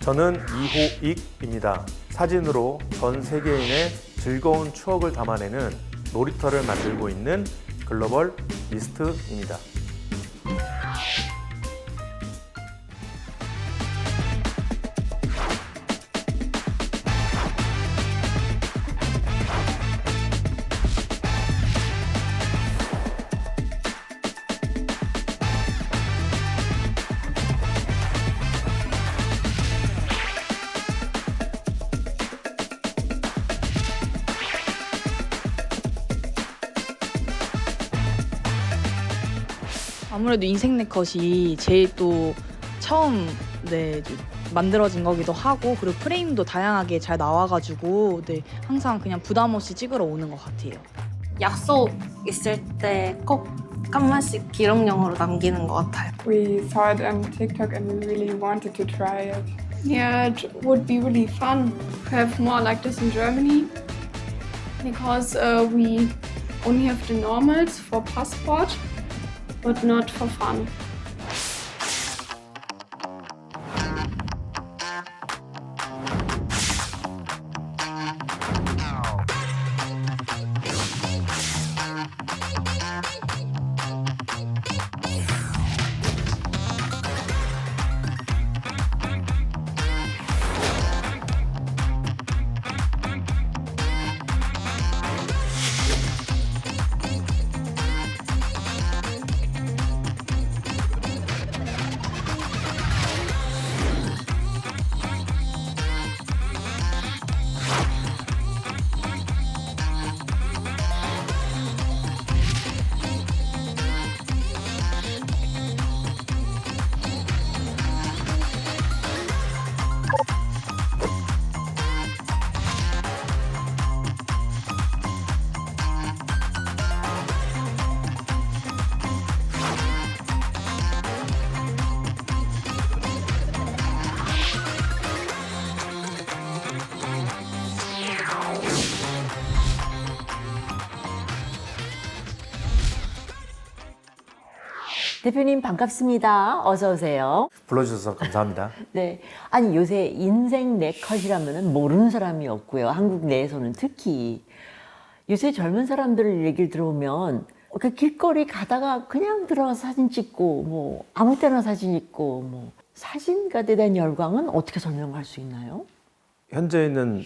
저는 이호익입니다. 사진으로 전 세계인의 즐거운 추억을 담아내는 놀이터를 만들고 있는 글로벌 미스트입니다. 아무래도 인생 네컷이 제일 또 처음 네 만들어진 거기도 하고 그리고 프레임도 다양하게 잘 나와가지고 네 항상 그냥 부담 없이 찍으러 오는 것 같아요. 약속 있을 때 꼭 한 번씩 기록용으로 남기는 것 같아요. We saw it on TikTok and we really wanted to try it. Yeah, it would be really fun to have more like this in Germany because uh, we only have the normals for passport but not for fun. 대표님 반갑습니다. 어서 오세요. 불러주셔서 감사합니다. 네. 아니 요새 인생 네컷이라면 모르는 사람이 없고요. 한국 내에서는 특히 요새 젊은 사람들 얘기를 들어보면 그 길거리 가다가 그냥 들어가서 사진 찍고 뭐 아무 때나 사진 찍고 뭐 사진가에 대한 열광은 어떻게 설명할 수 있나요? 현재 있는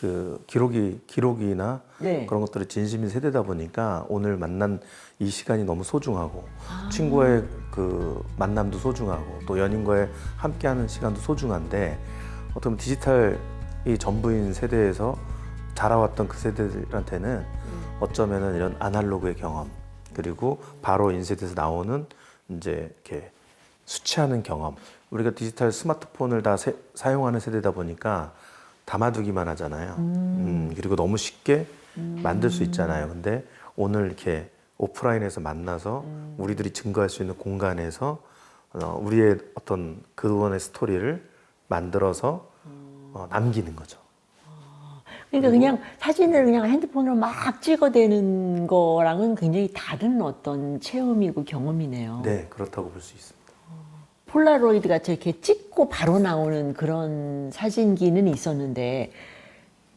그 기록이 기록이나 네. 그런 것들이 진심인 세대다 보니까 오늘 만난 이 시간이 너무 소중하고 친구의 그 만남도 소중하고 또 연인과의 함께하는 시간도 소중한데 어떻게 보면 디지털이 전부인 세대에서 자라왔던 그 세대들한테는 어쩌면은 이런 아날로그의 경험 그리고 바로 인쇄돼서 나오는 이제 이렇게 수치하는 경험 우리가 디지털 스마트폰을 다 세- 사용하는 세대다 보니까 담아두기만 하잖아요. 음, 그리고 너무 쉽게 만들 수 있잖아요. 근데 오늘 이렇게 오프라인에서 만나서 우리들이 증거할 수 있는 공간에서 어, 우리의 어떤 그동안의 스토리를 만들어서 어, 남기는 거죠. 그러니까 그냥 사진을 그냥 핸드폰으로 막 찍어대는 거랑은 굉장히 다른 어떤 체험이고 경험이네요. 네, 그렇다고 볼 수 있습니다. 폴라로이드 같이 이렇게 찍고 바로 나오는 그런 사진기는 있었는데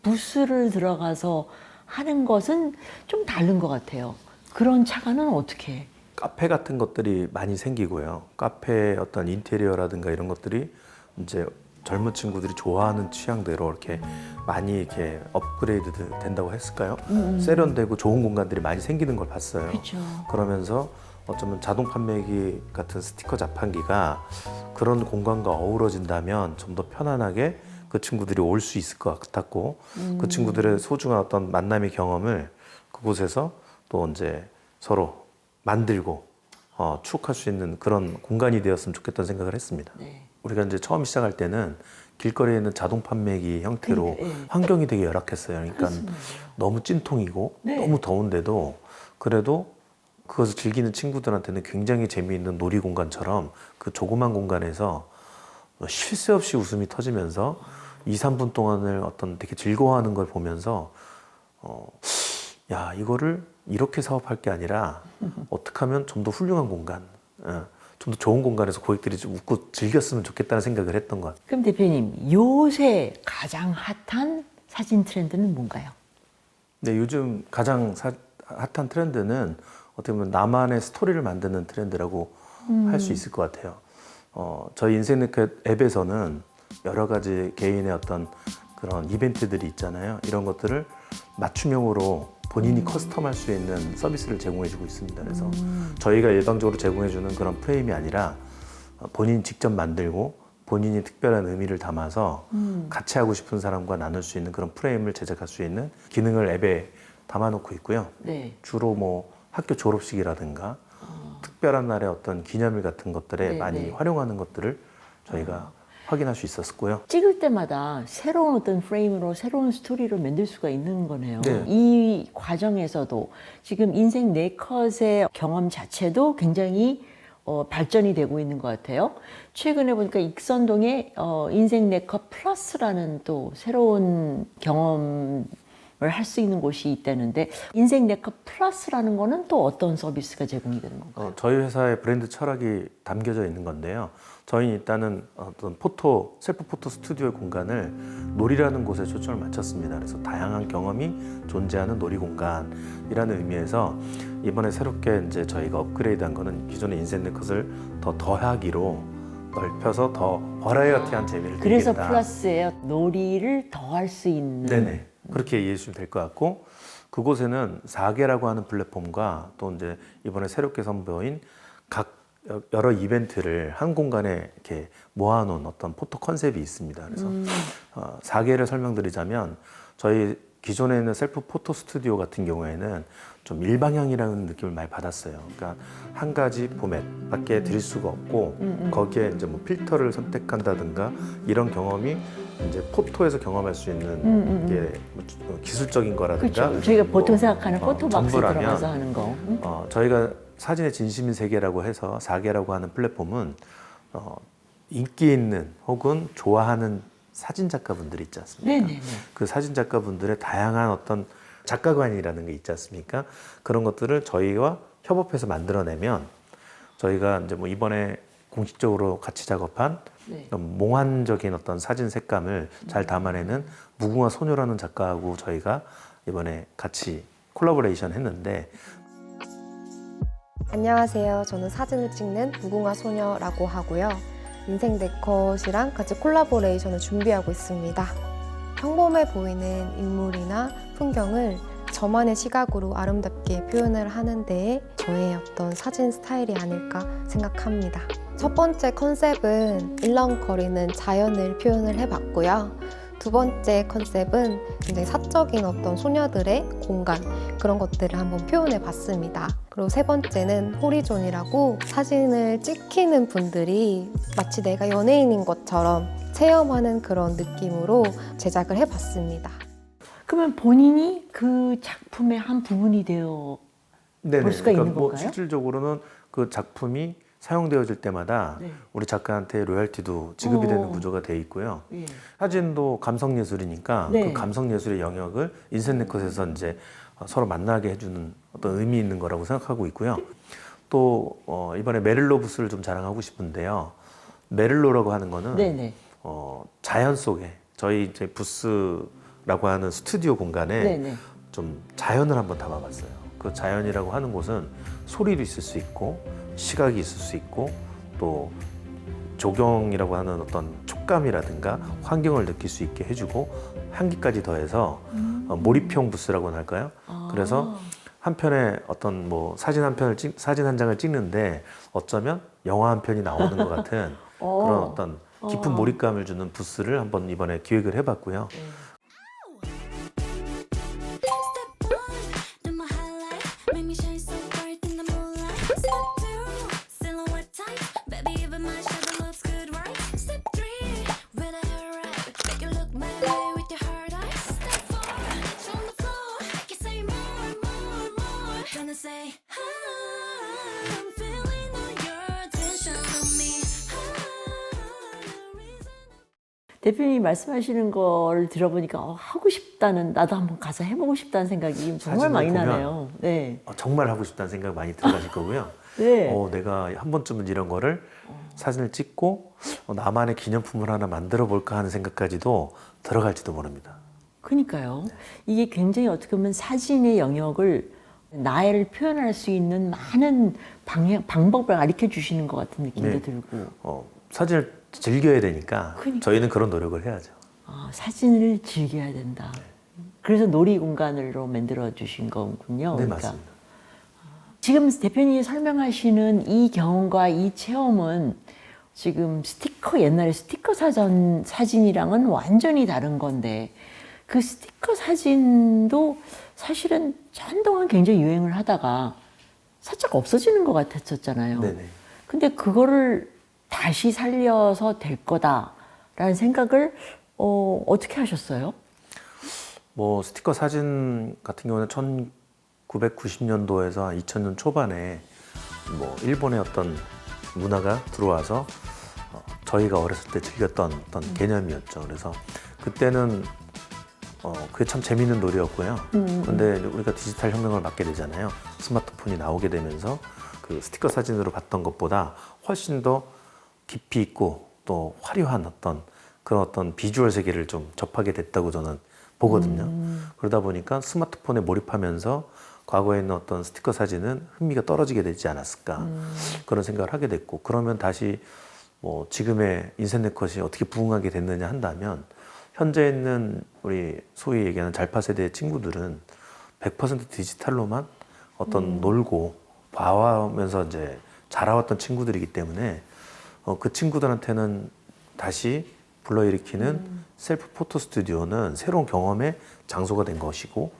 부스를 들어가서 하는 것은 좀 다른 것 같아요. 그런 차가는 어떻게? 해? 카페 같은 것들이 많이 생기고요. 카페 어떤 인테리어라든가 이런 것들이 이제 젊은 친구들이 좋아하는 취향대로 이렇게 많이 이렇게 업그레이드 된다고 했을까요? 세련되고 좋은 공간들이 많이 생기는 걸 봤어요. 그렇죠. 그러면서 어쩌면 자동 판매기 같은 스티커 자판기가 그런 공간과 어우러진다면 좀 더 편안하게 그 친구들이 올 수 있을 것 같았고 그 친구들의 소중한 어떤 만남의 경험을 그곳에서 또 이제 서로 만들고 어, 추억할 수 있는 그런 공간이 되었으면 좋겠다는 생각을 했습니다. 네. 우리가 이제 처음 시작할 때는 길거리에 있는 자동 판매기 형태로 그러니까, 예. 환경이 되게 열악했어요. 그러니까 너무 찐통이고 네. 너무 더운데도 그래도 그것을 즐기는 친구들한테는 굉장히 재미있는 놀이 공간처럼 그 조그만 공간에서 쉴 새 없이 웃음이 터지면서 2, 3분 동안을 어떤 되게 즐거워하는 걸 보면서 어, 야 이거를 이렇게 사업할 게 아니라 어떻게 하면 좀 더 훌륭한 공간, 어, 좀더 좋은 공간에서 고객들이 좀 웃고 즐겼으면 좋겠다는 생각을 했던 것 같아요. 그럼 대표님 요새 가장 핫한 사진 트렌드는 뭔가요? 네, 요즘 가장 사- 핫한 트렌드는 어떻게 보면 나만의 스토리를 만드는 트렌드라고 할수 있을 것 같아요. 어, 저희 인생네컷 앱에서는 여러 가지 개인의 어떤 그런 이벤트들이 있잖아요. 이런 것들을 맞춤형으로 본인이 커스텀할 수 있는 서비스를 제공해주고 있습니다. 그래서 저희가 일방적으로 제공해주는 그런 프레임이 아니라 어, 본인 직접 만들고 본인이 특별한 의미를 담아서 같이 하고 싶은 사람과 나눌 수 있는 그런 프레임을 제작할 수 있는 기능을 앱에 담아놓고 있고요. 네. 주로 뭐 학교 졸업식이라든가 특별한 날의 어떤 기념일 같은 것들에 네, 많이 네. 활용하는 것들을 저희가 확인할 수 있었고요. 찍을 때마다 새로운 어떤 프레임으로 새로운 스토리를 만들 수가 있는 거네요. 네. 이 과정에서도 지금 인생 네 컷의 경험 자체도 굉장히 어, 발전이 되고 있는 것 같아요. 최근에 보니까 익선동에 어, 인생 네컷 플러스라는 또 새로운 경험을 할 수 있는 곳이 있다는데 인생 네컷 플러스라는 거는 또 어떤 서비스가 제공이 되는 건가요? 어, 저희 회사의 브랜드 철학이 담겨져 있는 건데요. 저희는 일단은 어떤 포토 셀프 포토 스튜디오의 공간을 놀이라는 곳에 초점을 맞췄습니다. 그래서 다양한 경험이 존재하는 놀이 공간이라는 의미에서 이번에 새롭게 이제 저희가 업그레이드한 거는 기존의 인생 네컷을 더 더하기로 넓혀서 더 버라이어티한 재미를 그래서 드리겠다. 플러스예요. 놀이를 더 할 수 있는. 네네. 그렇게 이해해 주시면 될 것 같고 그곳에는 4개라고 하는 플랫폼과 또 이제 이번에 새롭게 선보인 각 여러 이벤트를 한 공간에 이렇게 모아놓은 어떤 포토 컨셉이 있습니다. 그래서 어, 4개를 설명드리자면 저희 기존에 있는 셀프 포토 스튜디오 같은 경우에는 좀 일방향이라는 느낌을 많이 받았어요. 그러니까 한 가지 포맷밖에 드릴 수가 없고 거기에 이제 뭐 필터를 선택한다든가 이런 경험이 이제 포토에서 경험할 수 있는 음, 게뭐 주- 어, 기술적인 거라든가 그렇죠. 저희가 보통 뭐, 생각하는 어, 포토박스 전부라면 들어가서 하는 거. 음? 어, 저희가 사진의 진심인 세계라고 해서 4개라고 하는 플랫폼은 어, 인기 있는 혹은 좋아하는 사진 작가분들이 있지 않습니까? 네네네. 그 사진 작가분들의 다양한 어떤 작가관이라는 게 있지 않습니까? 그런 것들을 저희와 협업해서 만들어내면 저희가 이제 뭐 이번에 공식적으로 같이 작업한 네. 좀 몽환적인 어떤 사진 색감을 잘 담아내는 무궁화 소녀라는 작가하고 저희가 이번에 같이 콜라보레이션 했는데 안녕하세요. 저는 사진을 찍는 무궁화 소녀라고 하고요. 인생 네컷이랑 같이 콜라보레이션을 준비하고 있습니다. 평범해 보이는 인물이나 풍경을 저만의 시각으로 아름답게 표현을 하는데 저의 어떤 사진 스타일이 아닐까 생각합니다. 첫 번째 컨셉은 일렁거리는 자연을 표현을 해봤고요. 두 번째 컨셉은 굉장히 사적인 어떤 소녀들의 공간 그런 것들을 한번 표현해 봤습니다. 그리고 세 번째는 호리존이라고 사진을 찍히는 분들이 마치 내가 연예인인 것처럼 체험하는 그런 느낌으로 제작을 해 봤습니다. 그러면 본인이 그 작품의 한 부분이 되어 네네. 볼 수가 있는 뭐 건가요? 실질적으로는 그 작품이 사용되어질 때마다 네. 우리 작가한테 로열티도 지급이 어. 되는 구조가 돼 있고요. 예. 사진도 감성 예술이니까 네. 그 감성 예술의 영역을 인센네컷에서 이제 서로 만나게 해주는 어떤 의미 있는 거라고 생각하고 있고요. 또 어, 이번에 메릴로 부스를 좀 자랑하고 싶은데요. 메릴로라고 하는 거는 네네. 어, 자연 속에 저희 이제 부스 라고 하는 스튜디오 공간에 네네. 좀 자연을 한번 담아봤어요. 그 자연이라고 하는 곳은 소리도 있을 수 있고 시각이 있을 수 있고 또 조경이라고 하는 어떤 촉감이라든가 환경을 느낄 수 있게 해주고 향기까지 더해서 어, 몰입형 부스라고 할까요? 아. 그래서 한 편에 어떤 뭐 사진 한 편을 찍, 사진 한 장을 찍는데 어쩌면 영화 한 편이 나오는 것 같은 어. 그런 어떤 깊은 어. 몰입감을 주는 부스를 한번 이번에 기획을 해봤고요. Do 말씀하시는 걸 들어보니까 어, 하고 싶다는 나도 한번 가서 해보고 싶다는 생각이 정말 많이 나네요. 네. 어, 정말 하고 싶다는 생각 많이 들어가실 거고요. 네. 어, 내가 한 번쯤은 이런 거를 사진을 찍고 어, 나만의 기념품을 하나 만들어 볼까 하는 생각까지도 들어갈지도 모릅니다. 그러니까요. 이게 굉장히 어떻게 보면 사진의 영역을 나를 표현할 수 있는 많은 방향, 방법을 가르쳐 주시는 것 같은 느낌도 네. 들고. 어, 사진을 즐겨야 되니까 그러니까. 저희는 그런 노력을 해야죠. 아, 사진을 즐겨야 된다. 그래서 놀이 공간으로 만들어 주신 거군요. 네, 그러니까 맞습니다. 지금 대표님이 설명하시는 이 경험과 이 체험은 지금 스티커 옛날에 스티커 사전 사진이랑은 완전히 다른 건데 그 스티커 사진도 사실은 한동안 굉장히 유행을 하다가 살짝 없어지는 것 같았었잖아요. 네네. 근데 그거를 다시 살려서 될 거다라는 생각을 어, 어떻게 하셨어요? 뭐 스티커 사진 같은 경우는 1990년도에서 2000년 초반에 뭐 일본의 어떤 문화가 들어와서 어, 저희가 어렸을 때 즐겼던 어떤 개념이었죠. 그래서 그때는 어, 그게 참 재밌는 놀이였고요. 근데 이제 우리가 디지털 혁명을 맞게 되잖아요. 스마트폰이 나오게 되면서 그 스티커 사진으로 봤던 것보다 훨씬 더 깊이 있고 또 화려한 어떤 그런 어떤 비주얼 세계를 좀 접하게 됐다고 저는 보거든요. 그러다 보니까 스마트폰에 몰입하면서 과거에 있는 어떤 스티커 사진은 흥미가 떨어지게 되지 않았을까 그런 생각을 하게 됐고 그러면 다시 뭐 지금의 인생 네컷이 어떻게 부흥하게 됐느냐 한다면 현재 있는 우리 소위 얘기하는 잘파 세대의 친구들은 100% 디지털로만 어떤 놀고 봐와면서 이제 자라왔던 친구들이기 때문에 어, 그 친구들한테는 다시 불러일으키는 셀프 포토 스튜디오는 새로운 경험의 장소가 된 것이고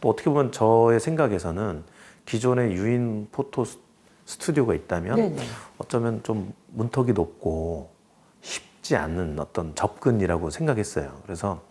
또 어떻게 보면 저의 생각에서는 기존의 유인 포토 스- 스튜디오가 있다면 네네. 어쩌면 좀 문턱이 높고 쉽지 않은 어떤 접근이라고 생각했어요. 그래서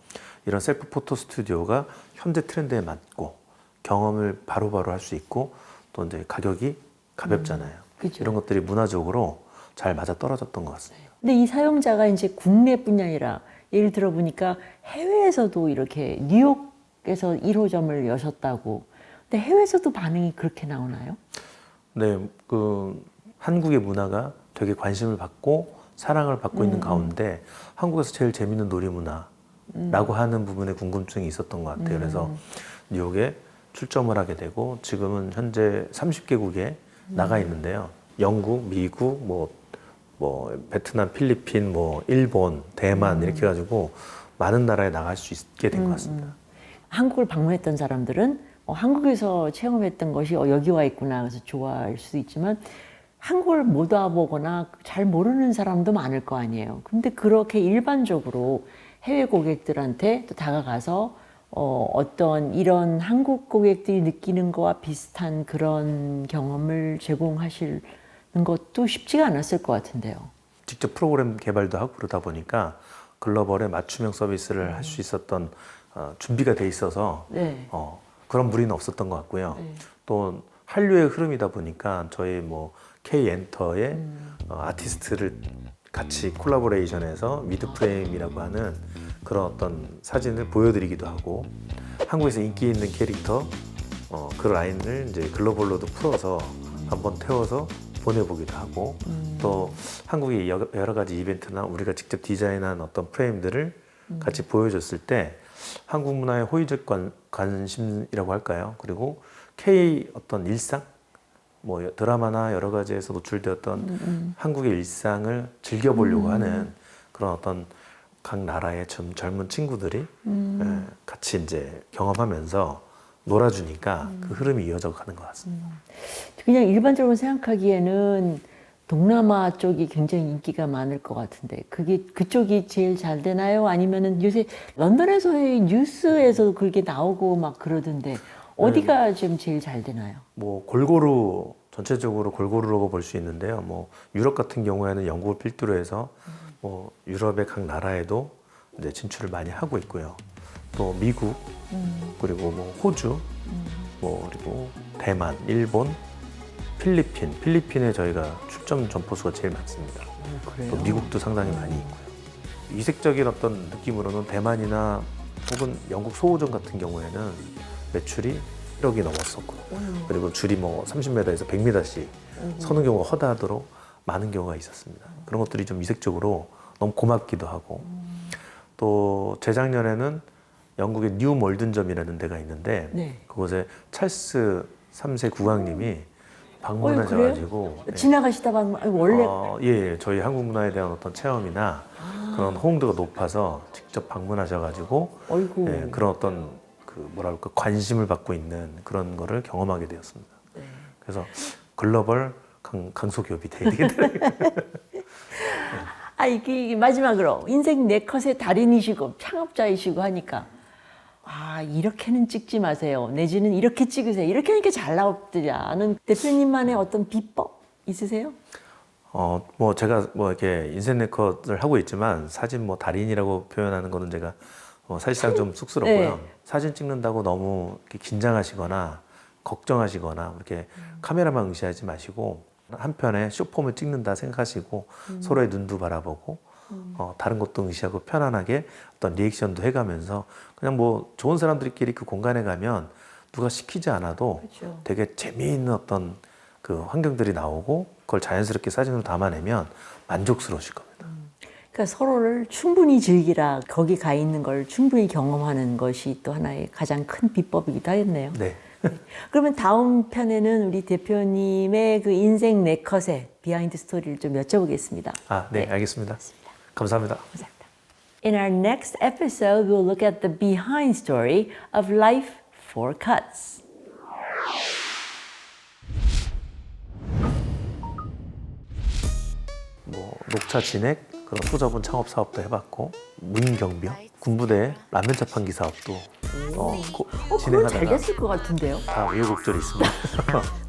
이런 셀프 포토 스튜디오가 현재 트렌드에 맞고 경험을 바로바로 할 수 있고 또 이제 가격이 가볍잖아요. 그죠. 이런 것들이 문화적으로 잘 맞아 떨어졌던 것 같습니다. 근데 이 사용자가 이제 국내뿐이 아니라 예를 들어 보니까 해외에서도 이렇게 뉴욕에서 1호점을 여셨다고. 근데 해외에서도 반응이 그렇게 나오나요? 네, 그 한국의 문화가 되게 관심을 받고 사랑을 받고 있는 가운데 한국에서 제일 재밌는 놀이 문화라고 하는 부분에 궁금증이 있었던 것 같아요. 그래서 뉴욕에 출점을 하게 되고 지금은 현재 30개국에 나가 있는데요. 영국, 미국, 뭐, 뭐 베트남, 필리핀, 뭐 일본, 대만 이렇게 해가지고 많은 나라에 나갈 수 있게 된 것 같습니다. 한국을 방문했던 사람들은 어, 한국에서 체험했던 것이 어, 여기 와 있구나 그래서 좋아할 수도 있지만 한국을 못 와보거나 잘 모르는 사람도 많을 거 아니에요. 근데 그렇게 일반적으로 해외 고객들한테 또 다가가서 어, 어떤 이런 한국 고객들이 느끼는 거와 비슷한 그런 경험을 제공하시는 것도 쉽지가 않았을 것 같은데요. 직접 프로그램 개발도 하고 그러다 보니까 글로벌에 맞춤형 서비스를 할 수 있었던 어, 준비가 돼 있어서 네. 어, 그런 무리는 없었던 것 같고요. 네. 또 한류의 흐름이다 보니까 저희 뭐 K 엔터의 음. 어, 아티스트를 같이 콜라보레이션해서 미드 프레임이라고 하는 그런 어떤 사진을 보여드리기도 하고 한국에서 인기 있는 캐릭터 어, 그 라인을 이제 글로벌로도 풀어서 한번 태워서 보내보기도 하고 또 한국의 여- 여러 가지 이벤트나 우리가 직접 디자인한 어떤 프레임들을 같이 보여줬을 때 한국 문화의 호의적 관, 관심이라고 할까요? 그리고 K 어떤 일상 뭐 여- 드라마나 여러 가지에서 노출되었던 한국의 일상을 즐겨보려고 하는 그런 어떤 각 나라의 좀 젊은 친구들이 예, 같이 이제 경험하면서 놀아주니까 그 흐름이 이어져 가는 것 같습니다. 그냥 일반적으로 생각하기에는 동남아 쪽이 굉장히 인기가 많을 것 같은데 그게 그쪽이 제일 잘 되나요? 아니면은 요새 런던에서의 뉴스에서도 그게 나오고 막 그러던데 어디가 좀 제일 잘 되나요? 뭐 골고루 전체적으로 골고루라고 볼 수 있는데요. 뭐 유럽 같은 경우에는 영국을 필두로 해서 뭐 유럽의 각 나라에도 이제 진출을 많이 하고 있고요. 또 미국 그리고 뭐 호주 뭐 그리고 대만, 일본, 필리핀, 필리핀에 저희가 출점 점포수가 제일 많습니다. 또 미국도 상당히 많이 있고요. 이색적인 어떤 느낌으로는 대만이나 혹은 영국 소호점 같은 경우에는 매출이 1억이 넘었었고 그리고 줄이 뭐 30m에서 100m씩 서는 경우가 허다하도록 많은 경우가 있었습니다. 그런 것들이 좀 이색적으로 너무 고맙기도 하고. 또 재작년에는 영국의 뉴 몰든점이라는 데가 있는데 네. 그곳에 찰스 3세 국왕님이 방문하셔가지고 네. 지나가시다 보면 아니, 원래 어, 예, 예, 저희 한국 문화에 대한 어떤 체험이나 그런 호응도가 높아서 직접 방문하셔가지고 어이구 예, 그런 어떤 그 뭐랄까 관심을 받고 있는 그런 거를 경험하게 되었습니다. 네. 그래서 글로벌 강, 강소기업이 돼야 되겠더라고요. 아 이게 마지막으로 인생 네 컷의 달인이시고 창업자이시고 하니까 아 이렇게는 찍지 마세요 내지는 이렇게 찍으세요 이렇게 하니까 잘 나오더라는 대표님만의 어떤 비법 있으세요? 어, 뭐 제가 뭐 이렇게 인생 네컷을 하고 있지만 사진 뭐 달인이라고 표현하는 거는 제가 어, 사실상 좀 쑥스럽고요. 네. 사진 찍는다고 너무 이렇게 긴장하시거나 걱정하시거나 이렇게 카메라만 의시하지 마시고 한편에 쇼폼을 찍는다 생각하시고 서로의 눈도 바라보고 어, 다른 것도 의시하고 편안하게 어떤 리액션도 해가면서 그냥 뭐 좋은 사람들끼리 그 공간에 가면 누가 시키지 않아도 그렇죠. 되게 재미있는 어떤 그 환경들이 나오고 그걸 자연스럽게 사진으로 담아내면 만족스러우실 겁니다. 그러니까 서로를 충분히 즐기라 거기 가 있는 걸 충분히 경험하는 것이 또 하나의 가장 큰 비법이기도 하겠네요. 네. 그러면 다음 편에는 우리 대표님의 그 인생 네 컷의 비하인드 스토리를 좀 여쭤보겠습니다. 아, 네, 알겠습니다. 감사합니다. 감사합니다. In our next episode, we'll look at the behind story of Life for Cuts. 뭐 녹차 진액 그런 소자본 창업 사업도 해봤고 무인 경비역 군부대 라면 자판기 사업도 어, 고- 어, 그건 잘 진행하다가 됐을 것 같은데요. 다 우여곡절이 있습니다.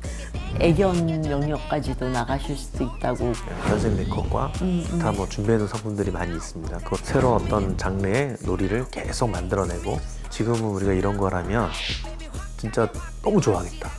애견 영역까지도 나가실 수도 있다고. 현생 네컷과 다 뭐 준비해놓은 상품들이 많이 있습니다. 그 새로운 어떤 장르의 놀이를 계속 만들어내고 지금은 우리가 이런 걸 하면 진짜 너무 좋아하겠다.